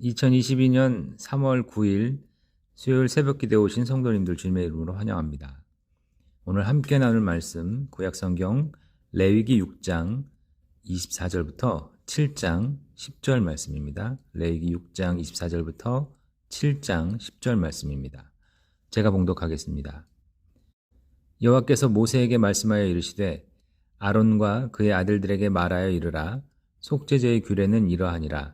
2022년 3월 9일 수요일 새벽 기대 오신 성도님들 주님의 이름으로 환영합니다. 오늘 함께 나눌 말씀 구약 성경 레위기 6장 24절부터 7장 10절 말씀입니다. 레위기 6장 24절부터 7장 10절 말씀입니다. 제가 봉독하겠습니다. 여호와께서 모세에게 말씀하여 이르시되 아론과 그의 아들들에게 말하여 이르라 속죄제의 규례는 이러하니라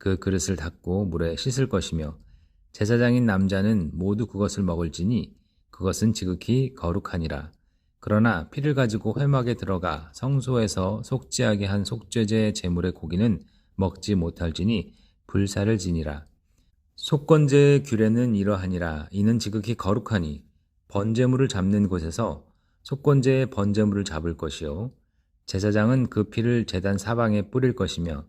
그 그릇을 닦고 물에 씻을 것이며 제사장인 남자는 모두 그것을 먹을지니 그것은 지극히 거룩하니라. 그러나 피를 가지고 회막에 들어가 성소에서 속죄하게 한 속죄제 제물의 고기는 먹지 못할지니 불사를 지니라. 속건제의 규례는 이러하니라. 이는 지극히 거룩하니 번제물을 잡는 곳에서 속건제의 번제물을 잡을 것이요 제사장은 그 피를 제단 사방에 뿌릴 것이며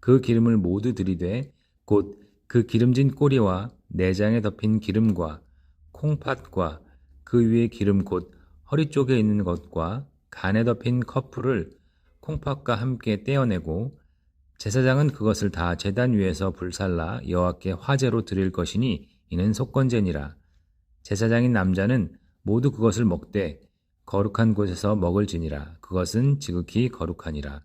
그 기름을 모두 들이되 곧 그 기름진 꼬리와 내장에 덮인 기름과 콩팥과 그 위에 기름 곧 허리 쪽에 있는 것과 간에 덮인 커플을 콩팥과 함께 떼어내고 제사장은 그것을 다 제단 위에서 불살라 여호와께 화제로 드릴 것이니 이는 속건제니라. 제사장인 남자는 모두 그것을 먹되 거룩한 곳에서 먹을지니라. 그것은 지극히 거룩하니라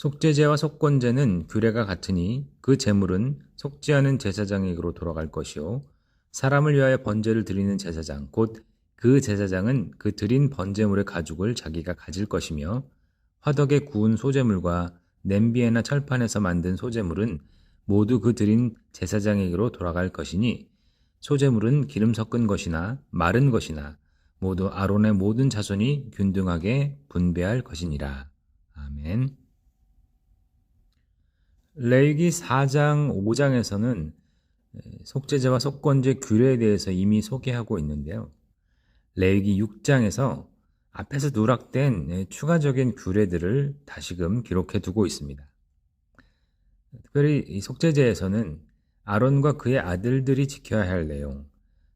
속죄제와 속건제는 규례가 같으니 그 제물은 속죄하는 제사장에게로 돌아갈 것이요 사람을 위하여 번제를 드리는 제사장 곧 그 제사장은 그 드린 번제물의 가죽을 자기가 가질 것이며 화덕에 구운 소제물과 냄비에나 철판에서 만든 소제물은 모두 그 드린 제사장에게로 돌아갈 것이니 소제물은 기름 섞은 것이나 마른 것이나 모두 아론의 모든 자손이 균등하게 분배할 것이니라. 아멘. 레이기 4장, 5장에서는 속죄제와 속건제 규례에 대해서 이미 소개하고 있는데요. 레이기 6장에서 앞에서 누락된 추가적인 규례들을 다시금 기록해 두고 있습니다. 특별히 이 속죄제에서는 아론과 그의 아들들이 지켜야 할 내용,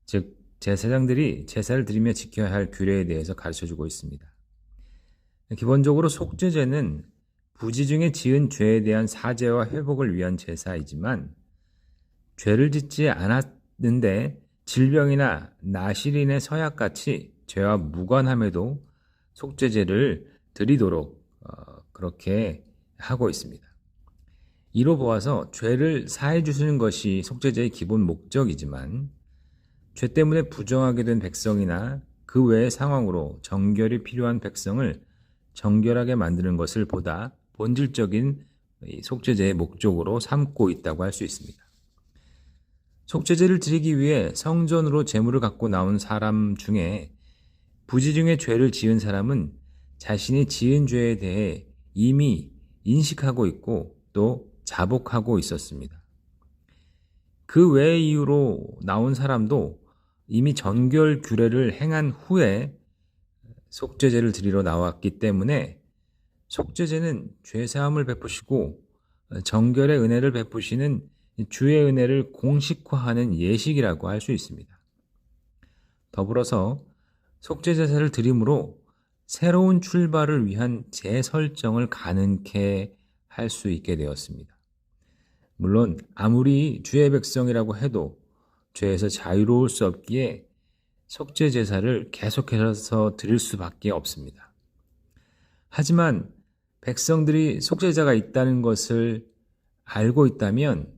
즉 제사장들이 제사를 드리며 지켜야 할 규례에 대해서 가르쳐 주고 있습니다. 기본적으로 속죄제는 부지 중에 지은 죄에 대한 사죄와 회복을 위한 제사이지만 죄를 짓지 않았는데 질병이나 나실인의 서약같이 죄와 무관함에도 속죄제를 드리도록 어, 그렇게 하고 있습니다. 이로 보아서 죄를 사해 주시는 것이 속죄제의 기본 목적이지만 죄 때문에 부정하게 된 백성이나 그 외의 상황으로 정결이 필요한 백성을 정결하게 만드는 것을 보다 본질적인 속죄제의 목적으로 삼고 있다고 할 수 있습니다. 속죄제를 드리기 위해 성전으로 제물을 갖고 나온 사람 중에 부지 중에 죄를 지은 사람은 자신이 지은 죄에 대해 이미 인식하고 있고 또 자복하고 있었습니다. 그 외의 이유로 나온 사람도 이미 전결 규례를 행한 후에 속죄제를 드리러 나왔기 때문에 속죄제는 죄사함을 베푸시고 정결의 은혜를 베푸시는 주의 은혜를 공식화하는 예식이라고 할 수 있습니다. 더불어서 속죄제사를 드림으로 새로운 출발을 위한 재설정을 가능케 할 수 있게 되었습니다. 물론 아무리 주의 백성이라고 해도 죄에서 자유로울 수 없기에 속죄 제사를 계속해서 드릴 수밖에 없습니다. 하지만 백성들이 속죄자가 있다는 것을 알고 있다면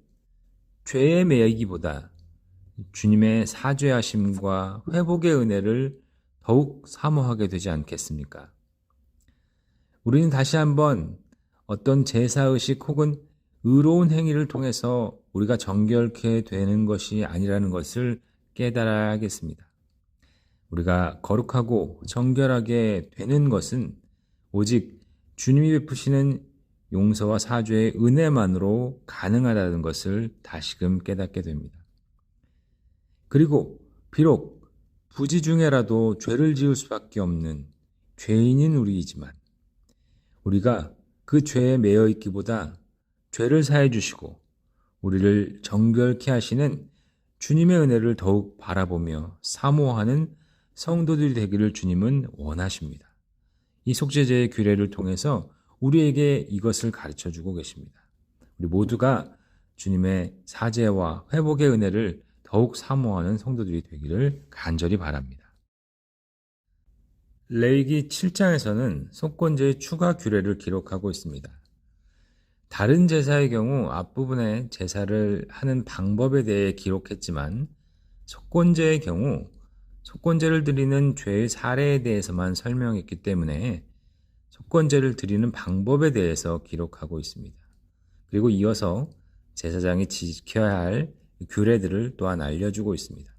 죄의 매기보다 주님의 사죄하심과 회복의 은혜를 더욱 사모하게 되지 않겠습니까? 우리는 다시 한번 어떤 제사의식 혹은 의로운 행위를 통해서 우리가 정결케 되는 것이 아니라는 것을 깨달아야겠습니다. 우리가 거룩하고 정결하게 되는 것은 오직 주님이 베푸시는 용서와 사죄의 은혜만으로 가능하다는 것을 다시금 깨닫게 됩니다. 그리고 비록 부지 중에라도 죄를 지을 수밖에 없는 죄인인 우리이지만 우리가 그 죄에 매여 있기보다 죄를 사해 주시고 우리를 정결케 하시는 주님의 은혜를 더욱 바라보며 사모하는 성도들이 되기를 주님은 원하십니다. 이 속죄제의 규례를 통해서 우리에게 이것을 가르쳐 주고 계십니다. 우리 모두가 주님의 사죄와 회복의 은혜를 더욱 사모하는 성도들이 되기를 간절히 바랍니다. 레이기 7장에서는 속건제의 추가 규례를 기록하고 있습니다. 다른 제사의 경우 앞부분에 제사를 하는 방법에 대해 기록했지만 속건제의 경우 속건제를 드리는 죄의 사례에 대해서만 설명했기 때문에 속건제를 드리는 방법에 대해서 기록하고 있습니다. 그리고 이어서 제사장이 지켜야 할 규례들을 또한 알려주고 있습니다.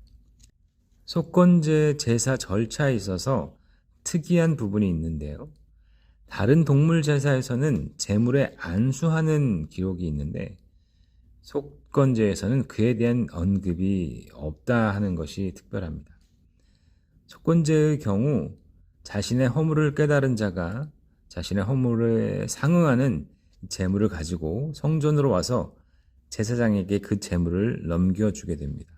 속건제 제사 절차에 있어서 특이한 부분이 있는데요. 다른 동물 제사에서는 제물에 안수하는 기록이 있는데 속건제에서는 그에 대한 언급이 없다 하는 것이 특별합니다. 속건제의 경우 자신의 허물을 깨달은 자가 자신의 허물에 상응하는 재물을 가지고 성전으로 와서 제사장에게 그 재물을 넘겨주게 됩니다.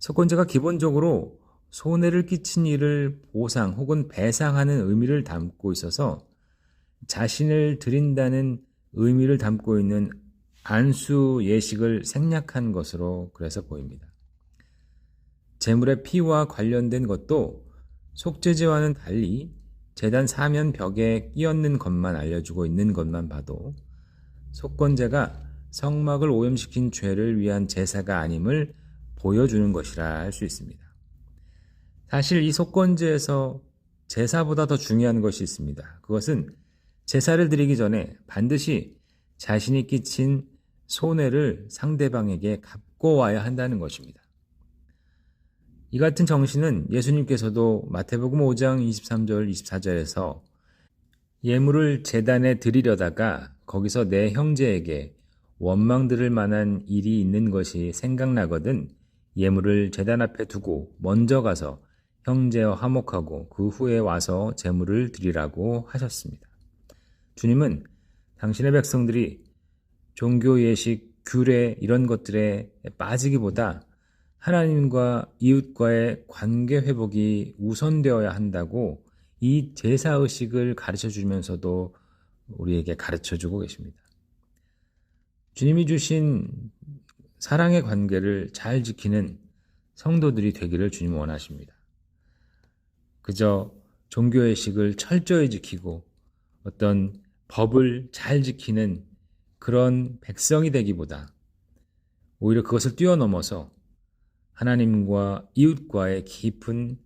석권제가 기본적으로 손해를 끼친 일을 보상 혹은 배상하는 의미를 담고 있어서 자신을 드린다는 의미를 담고 있는 안수 예식을 생략한 것으로 그래서 보입니다. 재물의 피와 관련된 것도 속죄제와는 달리 재단 사면 벽에 끼얹는 것만 알려주고 있는 것만 봐도 속건제가 성막을 오염시킨 죄를 위한 제사가 아님을 보여주는 것이라 할 수 있습니다. 사실 이 속건제에서 제사보다 더 중요한 것이 있습니다. 그것은 제사를 드리기 전에 반드시 자신이 끼친 손해를 상대방에게 갚고 와야 한다는 것입니다. 이 같은 정신은 예수님께서도 마태복음 5장 23절 24절에서 예물을 재단에 드리려다가 거기서 내 형제에게 원망 들을 만한 일이 있는 것이 생각나거든 예물을 재단 앞에 두고 먼저 가서 형제와 화목하고 그 후에 와서 재물을 드리라고 하셨습니다. 주님은 당신의 백성들이 종교 예식, 규례 이런 것들에 빠지기보다 하나님과 이웃과의 관계 회복이 우선되어야 한다고 이 제사 의식을 가르쳐 주면서도 우리에게 가르쳐 주고 계십니다. 주님이 주신 사랑의 관계를 잘 지키는 성도들이 되기를 주님 원하십니다. 그저 종교의 식을 철저히 지키고 어떤 법을 잘 지키는 그런 백성이 되기보다 오히려 그것을 뛰어넘어서 하나님과 이웃과의 깊은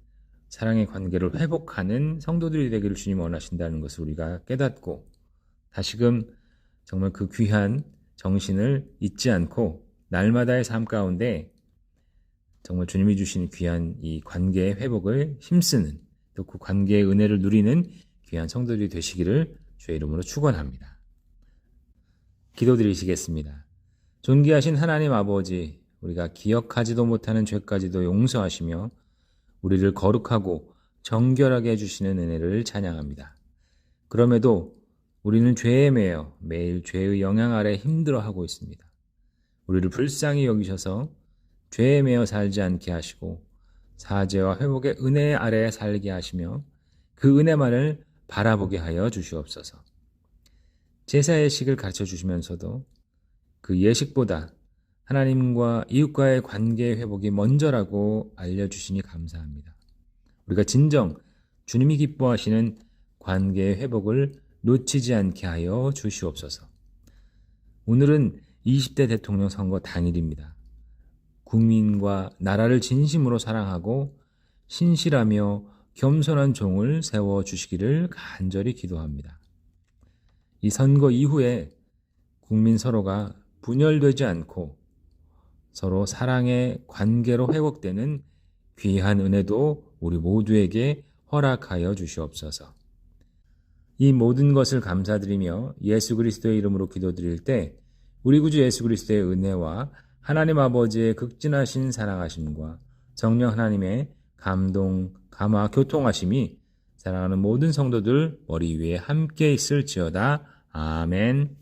사랑의 관계를 회복하는 성도들이 되기를 주님 원하신다는 것을 우리가 깨닫고 다시금 정말 그 귀한 정신을 잊지 않고 날마다의 삶 가운데 정말 주님이 주신 귀한 이 관계의 회복을 힘쓰는 또 그 관계의 은혜를 누리는 귀한 성도들이 되시기를 주의 이름으로 축원합니다. 기도드리시겠습니다. 존귀하신 하나님 아버지, 우리가 기억하지도 못하는 죄까지도 용서하시며 우리를 거룩하고 정결하게 해주시는 은혜를 찬양합니다. 그럼에도 우리는 죄에 매여 매일 죄의 영향 아래 힘들어하고 있습니다. 우리를 불쌍히 여기셔서 죄에 매여 살지 않게 하시고 사죄와 회복의 은혜 아래 살게 하시며 그 은혜만을 바라보게 하여 주시옵소서. 제사 예식을 가르쳐 주시면서도 그 예식보다 하나님과 이웃과의 관계 회복이 먼저라고 알려주시니 감사합니다. 우리가 진정 주님이 기뻐하시는 관계의 회복을 놓치지 않게 하여 주시옵소서. 오늘은 20대 대통령 선거 당일입니다. 국민과 나라를 진심으로 사랑하고 신실하며 겸손한 종을 세워 주시기를 간절히 기도합니다. 이 선거 이후에 국민 서로가 분열되지 않고 서로 사랑의 관계로 회복되는 귀한 은혜도 우리 모두에게 허락하여 주시옵소서. 이 모든 것을 감사드리며 예수 그리스도의 이름으로 기도드릴 때 우리 구주 예수 그리스도의 은혜와 하나님 아버지의 극진하신 사랑하심과 성령 하나님의 감동, 감화, 교통하심이 사랑하는 모든 성도들 머리 위에 함께 있을지어다. 아멘.